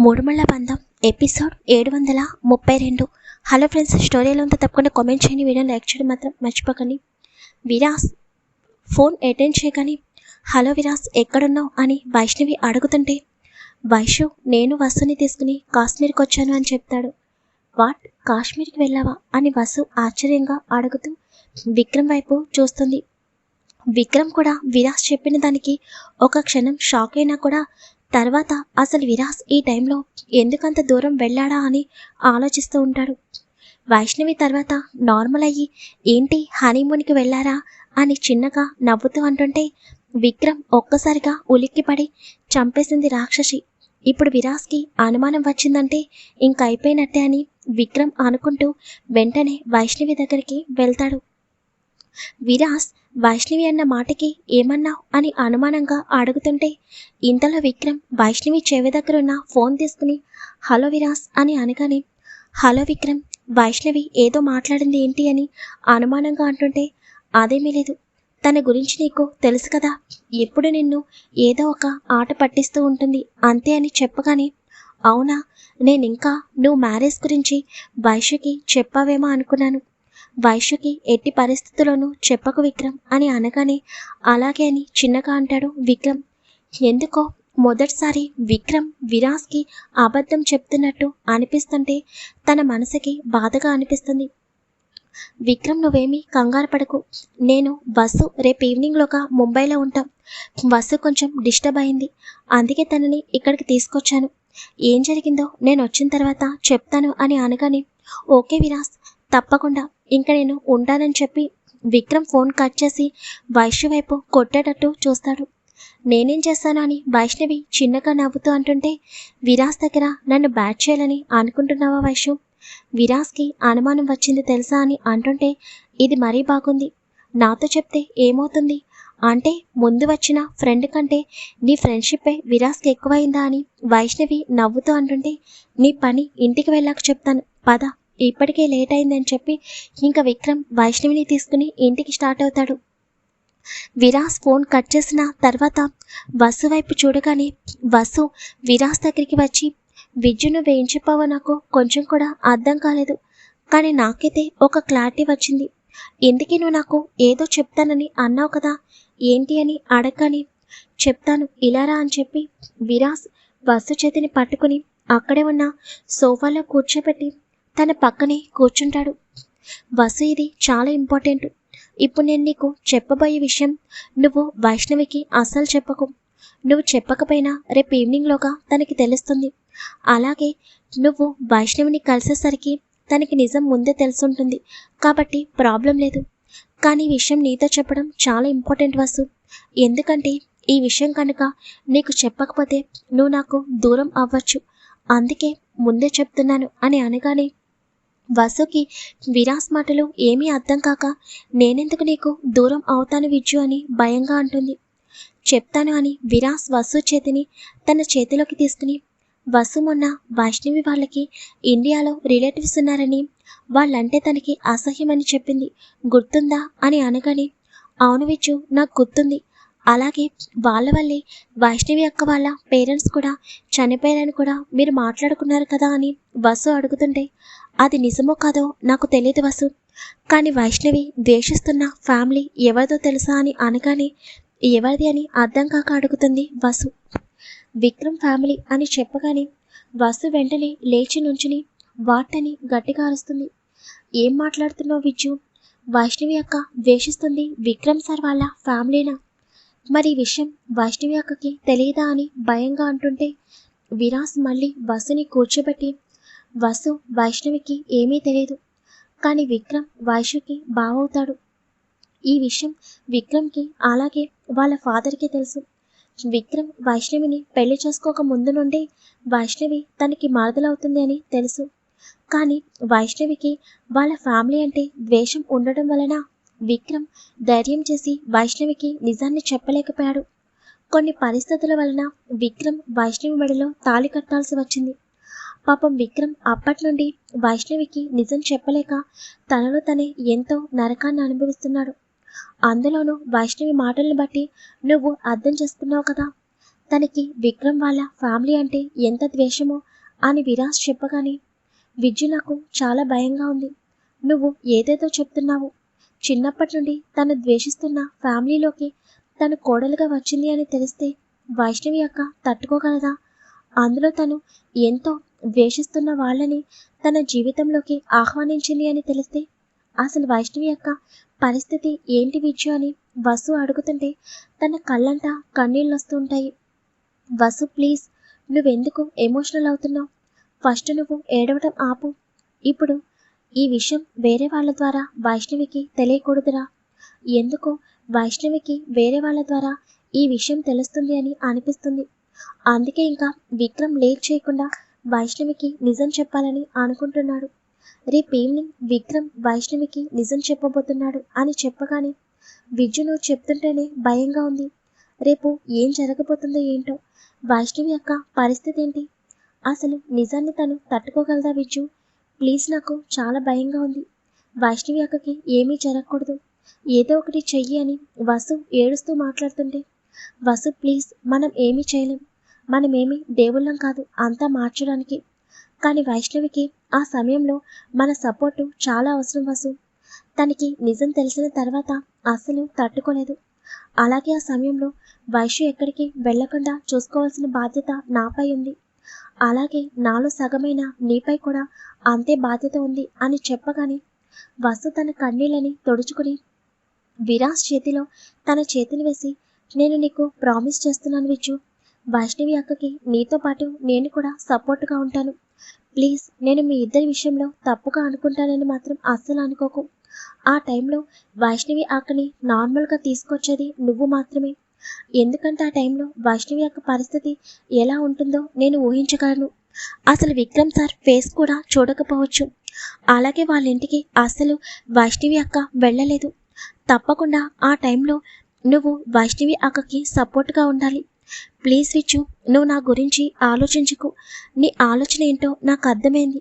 మూడుమళ్ళ బంధం ఎపిసోడ్ ఏడు వందల ముప్పై రెండు. హలో ఫ్రెండ్స్ స్టోరీలో ఉంటే తప్పకుండా కామెంట్ చేయండి. వీడియో లైక్ చేయడం మాత్రం మర్చిపోకండి. విరాస్ ఫోన్ అటెండ్ చేయగానే హలో విరాస్ ఎక్కడున్నావు? అని వైష్ణవి అడుగుతుంటే వైషు నేను వసుని తీసుకుని కాశ్మీర్కి వచ్చాను అని చెప్తాడు. వాట్? కాశ్మీర్కి వెళ్ళావా? అని వసు ఆశ్చర్యంగా అడుగుతూ విక్రమ్ వైపు చూస్తుంది. విక్రమ్ కూడా విరాస్ చెప్పిన దానికి ఒక క్షణం షాక్ అయినా కూడా తర్వాత అసలు విరాస్ ఈ టైంలో ఎందుకంత దూరం వెళ్ళాడా అని ఆలోచిస్తూ ఉంటాడు. వైష్ణవి తర్వాత నార్మల్ అయ్యి ఏంటి హనీమూన్కి వెళ్ళారా? అని చిన్నగా నవ్వుతూ అంటుంటే విక్రమ్ ఒక్కసారిగా ఉలిక్కిపడి చంపేసింది రాక్షసి. ఇప్పుడు విరాస్కి అనుమానం వచ్చిందంటే ఇంక అయిపోయినట్టే అని విక్రమ్ అనుకుంటూ వెంటనే వైష్ణవి దగ్గరికి వెళ్తాడు. విరాస్ వైష్ణవి అన్న మాటకి ఏమన్నావు అని అనుమానంగా అడుగుతుంటే ఇంతలో విక్రమ్ వైష్ణవి చెవి దగ్గర ఉన్న ఫోన్ తీసుకుని హలో విరాస్ అని అనగానే హలో విక్రమ్ వైష్ణవి ఏదో మాట్లాడింది ఏంటి అని అనుమానంగా అంటుంటే అదేమీ లేదు. తన గురించి నీకు తెలుసు కదా. ఎప్పుడు నిన్ను ఏదో ఒక ఆట పట్టిస్తూ ఉంటుంది అంతే అని చెప్పగానే అవునా నేను ఇంకా నువ్వు మ్యారేజ్ గురించి వైశ్యకి చెప్పావేమో అనుకున్నాను. వైశ్యకి ఎట్టి పరిస్థితుల్లోనూ చెప్పకు విక్రమ్ అని అనగానే అలాగే అని చిన్నగా అంటాడు విక్రమ్. ఎందుకో మొదటిసారి విక్రమ్ విరాస్కి అబద్ధం చెప్తున్నట్టు అనిపిస్తుంటే తన మనసుకి బాధగా అనిపిస్తుంది. విక్రమ్ నువ్వేమీ కంగారు పడకు. నేను బస్సు రేపు ఈవినింగ్లోగా ముంబైలో ఉంటాం. బస్సు కొంచెం డిస్టర్బ్ అయింది. అందుకే తనని ఇక్కడికి తీసుకొచ్చాను. ఏం జరిగిందో నేను వచ్చిన తర్వాత చెప్తాను అని అనగానే ఓకే విరాస్ తప్పకుండా. ఇంకా నేను ఉంటానని చెప్పి విక్రమ్ ఫోన్ కట్ చేసి వైష్ణవి వైపు కొట్టేటట్టు చూస్తాడు. నేనేం చేస్తాను అని వైష్ణవి చిన్నగా నవ్వుతూ అంటుంటే విరాస్ దగ్గర నన్ను బ్యాట్ చేయాలని అనుకుంటున్నావా వైష్ణవ్? విరాస్కి అనుమానం వచ్చింది తెలుసా అని అంటుంటే ఇది మరీ బాగుంది. నాతో చెప్తే ఏమవుతుంది? అంటే ముందు వచ్చిన ఫ్రెండ్ కంటే నీ ఫ్రెండ్షిప్పే విరాస్కి ఎక్కువైందా అని వైష్ణవి నవ్వుతూ అంటుంటే నీ పని ఇంటికి వెళ్ళాక చెప్తాను. పద. ఇప్పటికే లేట్ అయిందని చెప్పి ఇంకా విక్రమ్ వైష్ణవిని తీసుకుని ఇంటికి స్టార్ట్ అవుతాడు. విరాస్ ఫోన్ కట్ చేసిన తర్వాత వసు వైపు చూడగానే వసు విరాస్ దగ్గరికి వచ్చి విద్యును వేయించిపోవో నాకు కొంచెం కూడా అర్థం కాలేదు కానీ నాకైతే ఒక క్లారిటీ వచ్చింది. ఎందుకే నువ్వు నాకు ఏదో చెప్తానని అన్నావు కదా ఏంటి అని అడగని చెప్తాను ఇలారా అని చెప్పి విరాస్ వసు చేతిని పట్టుకుని అక్కడే ఉన్న సోఫాలో కూర్చోబెట్టి తన పక్కనే కూర్చుంటాడు. బస్సు ఇది చాలా ఇంపార్టెంట్. ఇప్పుడు నేను నీకు చెప్పబోయే విషయం నువ్వు వైష్ణవికి అస్సలు చెప్పకు. నువ్వు చెప్పకపోయినా రేపు ఈవినింగ్లోగా తనకి తెలుస్తుంది. అలాగే నువ్వు వైష్ణవిని కలిసేసరికి తనకి నిజం ముందే తెలుసుంటుంది. కాబట్టి ప్రాబ్లం లేదు. కానీ ఈ విషయం నీతో చెప్పడం చాలా ఇంపార్టెంట్ వసు. ఎందుకంటే ఈ విషయం కనుక నీకు చెప్పకపోతే నువ్వు నాకు దూరం అవ్వచ్చు. అందుకే ముందే చెప్తున్నాను అని అనగానే వసుకి విరాస్ మాటలు ఏమీ అర్థం కాక నేనెందుకు నీకు దూరం అవుతాను విజ్జు అని భయంగా అంటుంది. చెప్తాను అని విరాస్ వసు చేతిని తన చేతిలోకి తీసుకుని వసు మొన్న వైష్ణవి వాళ్ళకి ఇండియాలో రిలేటివ్స్ ఉన్నారని వాళ్ళంటే తనకి అసహ్యమని చెప్పింది. గుర్తుందా? అని అనగానే అవును విచ్చు నాకు గుర్తుంది. అలాగే వాళ్ళ వల్లే వైష్ణవి అక్క వాళ్ళ పేరెంట్స్ కూడా చనిపోయారని కూడా మీరు మాట్లాడుకున్నారు కదా అని వసు అడుగుతుంటే అది నిజమో కాదో నాకు తెలియదు వసు. కానీ వైష్ణవి ద్వేషిస్తున్న ఫ్యామిలీ ఎవరిదో తెలుసా అని అనగానే ఎవరిది అని అర్థం కాక అడుగుతుంది వసు. విక్రమ్ ఫ్యామిలీ అని చెప్పగానే వసు వెంటనే లేచి నుంచుని వాటని గట్టిగా అరుస్తుంది. ఏం మాట్లాడుతున్నావు విజ్జు? వైష్ణవి అక్క ద్వేషిస్తుంది విక్రమ్ సార్ వాళ్ళ ఫ్యామిలీనా? మరి ఈ విషయం వైష్ణవి అక్కకి తెలియదా అని భయంగా అంటుంటే విరాస్ మళ్ళీ బస్సుని కూర్చోబెట్టి వసు వైష్ణవికి ఏమీ తెలియదు. కానీ విక్రమ్ వైష్ణవికి బావవుతాడు. ఈ విషయం విక్రమ్కి అలాగే వాళ్ళ ఫాదర్కి తెలుసు. విక్రమ్ వైష్ణవిని పెళ్ళి చేసుకోక ముందు నుండి వైష్ణవి తనకి మరదలవుతుంది అని తెలుసు. కానీ వైష్ణవికి వాళ్ళ ఫ్యామిలీ అంటే ద్వేషం ఉండడం వలన విక్రమ్ ధైర్యం చేసి వైష్ణవికి నిజాన్ని చెప్పలేకపోయాడు. కొన్ని పరిస్థితుల వలన విక్రమ్ వైష్ణవి మెడలో తాళి కట్టాల్సి వచ్చింది. పాపం విక్రమ్ అప్పటి నుండి వైష్ణవికి నిజం చెప్పలేక తనలో తనే ఎంతో నరకాన్ని అనుభవిస్తున్నాడు. అందులోనూ వైష్ణవి మాటలను బట్టి నువ్వు అర్థం చేసుకున్నావు కదా? తనకి విక్రమ్ వాళ్ళ ఫ్యామిలీ అంటే ఎంత ద్వేషమో అని విరాజ్ చెప్పగానే విద్యు నాకు చాలా భయంగా ఉంది. నువ్వు ఏదేదో చెప్తున్నావు. చిన్నప్పటి నుండి తను ద్వేషిస్తున్న ఫ్యామిలీలోకి తను కోడలుగా వచ్చింది అని తెలిస్తే వైష్ణవి అక్క తట్టుకోగలదా? అందులో తను ఎంతో ద్వేషిస్తున్న వాళ్ళని తన జీవితంలోకి ఆహ్వానించింది అని తెలిస్తే అసలు వైష్ణవి యొక్క పరిస్థితి ఏంటి విజయ అని వసు అడుగుతుంటే తన కళ్ళంట కన్నీళ్ళు వస్తుంటాయి. వసు ప్లీజ్ నువ్వెందుకు ఎమోషనల్ అవుతున్నావు? ఫస్ట్ నువ్వు ఏడవటం ఆపు. ఇప్పుడు ఈ విషయం వేరే వాళ్ళ ద్వారా వైష్ణవికి తెలియకూడదురా. ఎందుకో వైష్ణవికి వేరే వాళ్ళ ద్వారా ఈ విషయం తెలుస్తుంది అని అనిపిస్తుంది. అందుకే ఇంకా విక్రమ్ లేట్ చేయకుండా వైష్ణవికి నిజం చెప్పాలని అనుకుంటున్నాడు. రేపు ఈవినింగ్ విక్రమ్ వైష్ణవికి నిజం చెప్పబోతున్నాడు అని చెప్పగానే విద్యును చెప్తుంటేనే భయంగా ఉంది. రేపు ఏం జరగబోతుందో ఏంటో వైష్ణవి యొక్క పరిస్థితి ఏంటి? అసలు నిజాన్ని తను తట్టుకోగలదా విద్యు ప్లీజ్ నాకు చాలా భయంగా ఉంది. వైష్ణవి అక్కకి ఏమీ జరగకూడదు. ఏదో ఒకటి చెయ్యి అని వసు ఏడుస్తూ మాట్లాడుతుంటే వసు ప్లీజ్ మనం ఏమీ చేయలేం. మనమేమి దేవుళ్ళం కాదు అంతా మార్చడానికి. కానీ వైష్ణవికి ఆ సమయంలో మన సపోర్టు చాలా అవసరం వసు. తనకి నిజం తెలిసిన తర్వాత అసలు తట్టుకోలేదు. అలాగే ఆ సమయంలో వైశ్యు ఎక్కడికి వెళ్ళకుండా చూసుకోవాల్సిన బాధ్యత నాపై ఉంది. అలాగే నాలో సగమైన నీపై కూడా అంతే బాధ్యత ఉంది అని చెప్పగానే వసు తన కన్నీళ్ళని తొడుచుకుని విరాస్ చేతిలో తన చేతిని వేసి నేను నీకు ప్రామిస్ చేస్తున్నాను విచ్చు. వైష్ణవి అక్కకి నీతో పాటు నేను కూడా సపోర్ట్గా ఉంటాను. ప్లీజ్ నేను మీ ఇద్దరి విషయంలో తప్పుగా అనుకుంటానని మాత్రం అస్సలు అనుకోకు. ఆ టైంలో వైష్ణవి అక్కని నార్మల్గా తీసుకొచ్చేది నువ్వు మాత్రమే. ఎందుకంటే ఆ టైంలో వైష్ణవి యొక్క పరిస్థితి ఎలా ఉంటుందో నేను ఊహించగలను. అసలు విక్రమ్ సార్ ఫేస్ కూడా చూడకపోవచ్చు. అలాగే వాళ్ళ ఇంటికి అసలు వైష్ణవి అక్క వెళ్ళలేదు. తప్పకుండా ఆ టైంలో నువ్వు వైష్ణవి అక్కకి సపోర్ట్గా ఉండాలి. ప్లీజ్ విచ్చు నువ్వు నా గురించి ఆలోచించకు. నీ ఆలోచన ఏంటో నాకు అర్థమైంది.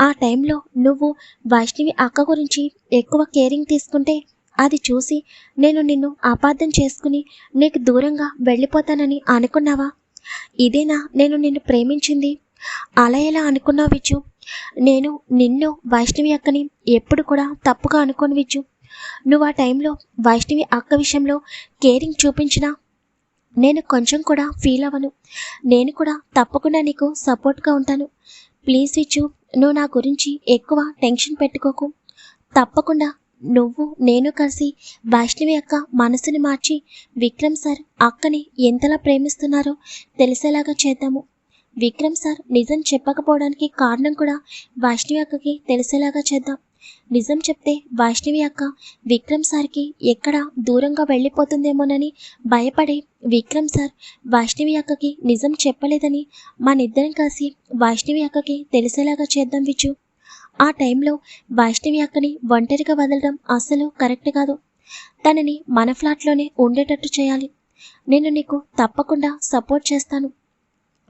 ఆ టైంలో నువ్వు వైష్ణవి అక్క గురించి ఎక్కువ కేరింగ్ తీసుకుంటే అది చూసి నేను నిన్ను అపార్థం చేసుకుని నీకు దూరంగా వెళ్ళిపోతానని అనుకున్నావా? ఇదేనా నేను నిన్ను ప్రేమించింది? అలా ఎలా అనుకున్నావు విచ్చు? నేను నిన్ను వైష్ణవి అక్కని ఎప్పుడు కూడా తప్పుగా అనుకోను విచ్చు. నువ్వు ఆ టైంలో వైష్ణవి అక్క విషయంలో కేరింగ్ చూపించినా నేను కొంచెం కూడా ఫీల్ అవ్వను. నేను కూడా తప్పకుండా నీకు సపోర్ట్గా ఉంటాను. ప్లీజ్ విచ్చు నువ్వు నా గురించి ఎక్కువ టెన్షన్ పెట్టుకోకు. తప్పకుండా నువ్వు నేను కలిసి వైష్ణవి అక్క మనసుని మార్చి విక్రమ్ సార్ అక్కని ఎంతలా ప్రేమిస్తున్నారో తెలిసేలాగా చేద్దాము. విక్రమ్ సార్ నిజం చెప్పకపోవడానికి కారణం కూడా వైష్ణవి అక్కకి తెలిసేలాగా చేద్దాం. నిజం చెప్తే వైష్ణవి అక్క విక్రమ్ సార్కి ఎక్కడ దూరంగా వెళ్ళిపోతుందేమోనని భయపడే విక్రమ్ సార్ వైష్ణవి అక్కకి నిజం చెప్పలేదని మనిద్దరం కలిసి వైష్ణవి అక్కకి తెలిసేలాగా చేద్దాం విచ్చు ఆ టైంలో వైష్ణవి అక్కని ఒంటరిగా వదలడం అసలు కరెక్ట్ కాదు. తనని మన ఫ్లాట్లోనే ఉండేటట్టు చేయాలి. నేను నీకు తప్పకుండా సపోర్ట్ చేస్తాను.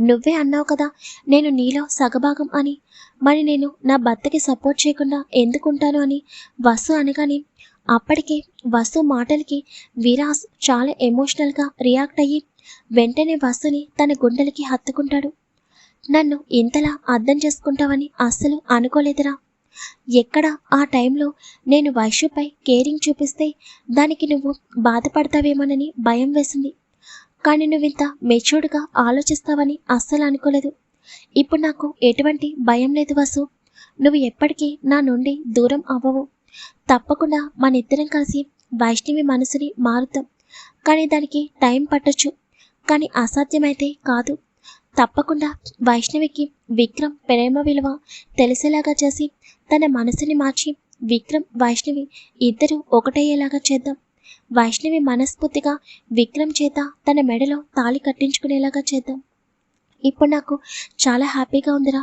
నువ్వే అన్నావు కదా నేను నీలో సగభాగం అని. మరి నేను నా భర్తకి సపోర్ట్ చేయకుండా ఎందుకుంటాను అని? వసు అనగానే అప్పటికే వసు మాటలకి విరాస్ చాలా ఎమోషనల్గా రియాక్ట్ అయ్యి వెంటనే వసుని తన గుండెలకి హత్తుకుంటాడు. నన్ను ఇంతలా అర్థం చేసుకుంటావని అస్సలు అనుకోలేదురా. ఎక్కడ ఆ టైంలో నేను వైశ్యుపై కేరింగ్ చూపిస్తే దానికి నువ్వు బాధపడతావేమోనని భయం వేసింది. కానీ నువ్వు ఇంత మెచ్యూర్డ్గా ఆలోచిస్తావని అస్సలు అనుకోలేదు. ఇప్పుడు నాకు ఎటువంటి భయం లేదు వసు. నువ్వు ఎప్పటికీ నా నుండి దూరం అవ్వవు. తప్పకుండా మన ఇద్దరం కలిసి వైష్ణవి మనసుని మారుతాం. కానీ దానికి టైం పట్టొచ్చు. కానీ అసాధ్యమైతే కాదు. తప్పకుండా వైష్ణవికి విక్రమ్ ప్రేమ విలువ తెలిసేలాగా చేసి తన మనసుని మార్చి విక్రమ్ వైష్ణవి ఇద్దరు ఒకటయ్యేలాగా చేద్దాం. వైష్ణవి మనస్ఫూర్తిగా విక్రమ్ చేత తన మెడలో తాళి కట్టించుకునేలాగా చేద్దాం. ఇప్పుడు నాకు చాలా హ్యాపీగా ఉందిరా.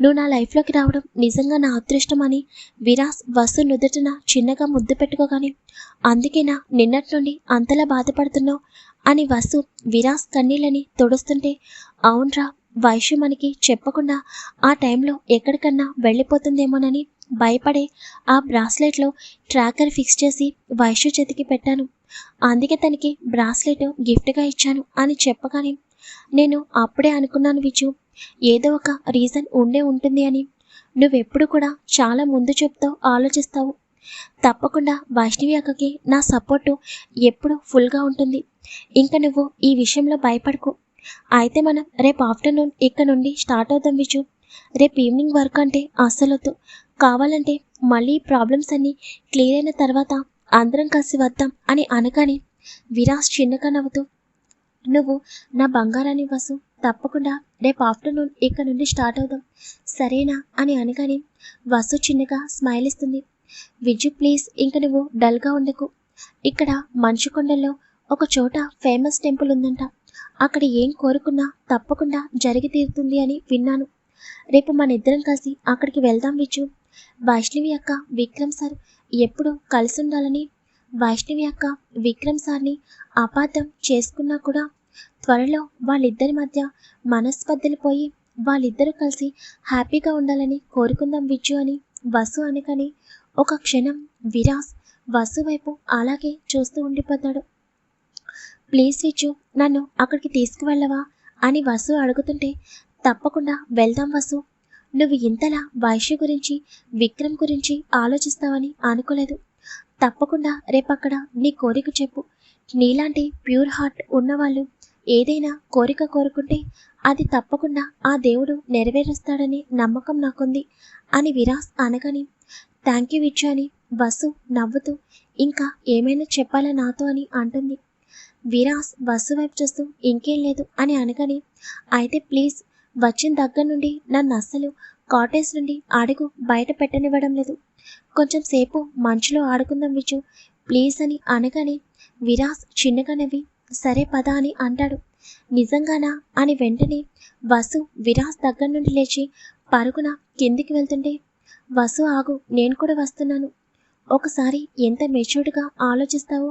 నువ్వు నా లైఫ్లోకి రావడం నిజంగా నా అదృష్టం అని విరాస్ వసు నుదుటన చిన్నగా ముద్దు పెట్టుకోగానే అందుకేనా నిన్నటి నుండి అంతలా బాధపడుతున్నావు అని వసు విరాస్ కన్నీళ్ళని తుడుస్తుంటే అవునరా వైశ్య మనకి చెప్పకుండా ఆ టైంలో ఎక్కడికన్నా వెళ్ళిపోతుందేమోనని భయపడే ఆ బ్రాస్లెట్లో ట్రాకర్ ఫిక్స్ చేసి వైశ్య చేతికి పెట్టాను. అందుకే తనకి బ్రాస్లెట్ గిఫ్ట్గా ఇచ్చాను అని చెప్పగానే నేను అప్పుడే అనుకున్నాను విచు ఏదో ఒక రీజన్ ఉండే ఉంటుంది అని. నువ్వెప్పుడు కూడా చాలా ముందు చెప్తావు ఆలోచిస్తావు. తప్పకుండా వైష్ణవి అక్కకి నా సపోర్టు ఎప్పుడు ఫుల్గా ఉంటుంది. ఇంకా నువ్వు ఈ విషయంలో భయపడకు. అయితే మనం రేపు ఆఫ్టర్నూన్ ఇక్కడ నుండి స్టార్ట్ అవుతాం విజు. రేపు ఈవినింగ్ వర్క్ అంటే అస్సలొద్దు. కావాలంటే మళ్ళీ ప్రాబ్లమ్స్ అన్నీ క్లియర్ అయిన తర్వాత అందరం కలిసి వద్దాం అని అనగానే విరాజ్ చిన్నగా నవ్వుతూ నువ్వు నా బంగారాన్ని వసు తప్పకుండా రేపు ఆఫ్టర్నూన్ ఇక్కడ నుండి స్టార్ట్ అవుదాం. సరేనా? అని అనగానే వసు చిన్నగా స్మైల్ ఇస్తుంది. విజు ప్లీజ్ ఇంక నువ్వు డల్గా ఉండకు. ఇక్కడ మంచుకొండల్లో ఒక చోట ఫేమస్ టెంపుల్ ఉందంట. అక్కడ ఏం కోరుకున్నా తప్పకుండా జరిగి తీరుతుంది అని విన్నాను. రేపు మన ఇద్దరం కలిసి అక్కడికి వెళ్దాం విజు. వైష్ణవి అక్క విక్రమ్ సార్ ఎప్పుడు కలిసి ఉండాలని వైష్ణవి అక్క విక్రమ్ సార్ని అపార్థం చేసుకున్నా కూడా త్వరలో వాళ్ళిద్దరి మధ్య మనస్పర్ధలు పోయి వాళ్ళిద్దరూ కలిసి హ్యాపీగా ఉండాలని కోరుకుందాం విజు అని వసు అనకని ఒక క్షణం విరాస్ వసు వైపు అలాగే చూస్తూ ఉండిపోతాడు. ప్లీజ్ విజు నన్ను అక్కడికి తీసుకువెళ్ళవా? అని వసు అడుగుతుంటే తప్పకుండా వెళ్దాం వసు. నువ్వు ఇంతలా వైశ్య గురించి విక్రమ్ గురించి ఆలోచిస్తావని అనుకోలేదు. తప్పకుండా రేపక్కడ నీ కోరిక చెప్పు. నీలాంటి ప్యూర్ హార్ట్ ఉన్నవాళ్ళు ఏదైనా కోరిక కోరుకుంటే అది తప్పకుండా ఆ దేవుడు నెరవేరుస్తాడని నమ్మకం నాకుంది అని విరాస్ అనగాని థ్యాంక్ యూ విచ్చు అని వసు నవ్వుతూ ఇంకా ఏమైనా చెప్పాలా నాతో? అని అంటుంది. విరాస్ వసు వైపు చూస్తూ ఇంకేం లేదు అని అనగాని అయితే ప్లీజ్ వచ్చిన దగ్గర నుండి నన్ను అస్సలు కాటేజ్ నుండి అడుగు బయట పెట్టనివ్వడం లేదు. కొంచెం సేపు మంచులో ఆడుకుందాం విచ్చు ప్లీజ్ అని అనగానే విరాస్ చిన్నగా నవ్వి సరే పద అని అంటాడు. నిజంగానా అని వెంటనే వసు విరాస్ దగ్గర నుండి లేచి పరుగున కిందికి వెళ్తుంటే వసు ఆగు నేను కూడా వస్తున్నాను. ఒకసారి ఎంత మెచ్యూర్డ్గా ఆలోచిస్తావో?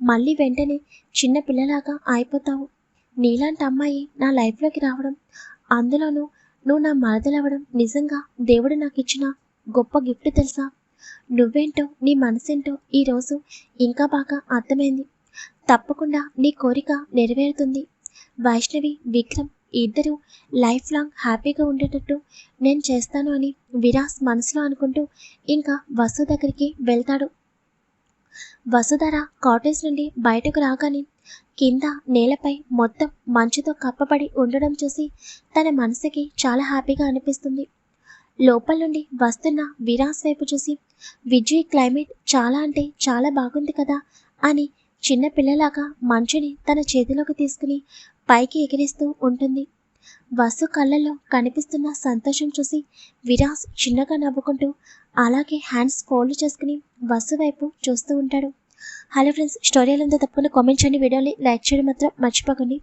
మళ్ళీ వెంటనే చిన్న పిల్లలాగా అయిపోతావు. నీలాంటి అమ్మాయి నా లైఫ్లోకి రావడం అందులోనూ నువ్వు నా మరదలవ్వడం నిజంగా దేవుడు నాకు ఇచ్చిన గొప్ప గిఫ్ట్ తెలుసా? నువ్వేంటో నీ మనసేంటో ఈరోజు ఇంకా బాగా అర్థమైంది. తప్పకుండా నీ కోరిక నెరవేరుతుంది. వైష్ణవి విక్రమ్ ఇద్దరు లైఫ్ లాంగ్ హ్యాపీగా ఉండేటట్టు నేను చేస్తాను అని విరాస్ మనసులో అనుకుంటూ ఇంకా వసు దగ్గరికి వెళ్తాడు. వసుధర కాటేజ్ నుండి బయటకు రాగానే కింద నేలపై మొత్తం మంచుతో కప్పబడి ఉండడం చూసి తన మనసుకి చాలా హ్యాపీగా అనిపిస్తుంది. లోపల నుండి వస్తున్న విరాస్ వైపు చూసి విజయ్ క్లైమేట్ చాలా అంటే చాలా బాగుంది కదా అని చిన్న పిల్లలాగా మంచుని తన చేతిలోకి తీసుకుని పైకి ఎగిరిస్తూ ఉంటుంది. వసు కళ్ళల్లో కనిపిస్తున్న సంతోషం చూసి విరాస్ చిన్నగా నవ్వుకుంటూ అలాగే హ్యాండ్స్ ఫోల్డ్ చేసుకుని వసు వైపు చూస్తూ ఉంటాడు. హలో ఫ్రెండ్స్ స్టోరీ ఎలా ఉందో తప్పకుండా కామెంట్ చేయండి. వీడియోని లైక్ చేయడం మాత్రం మర్చిపోకండి.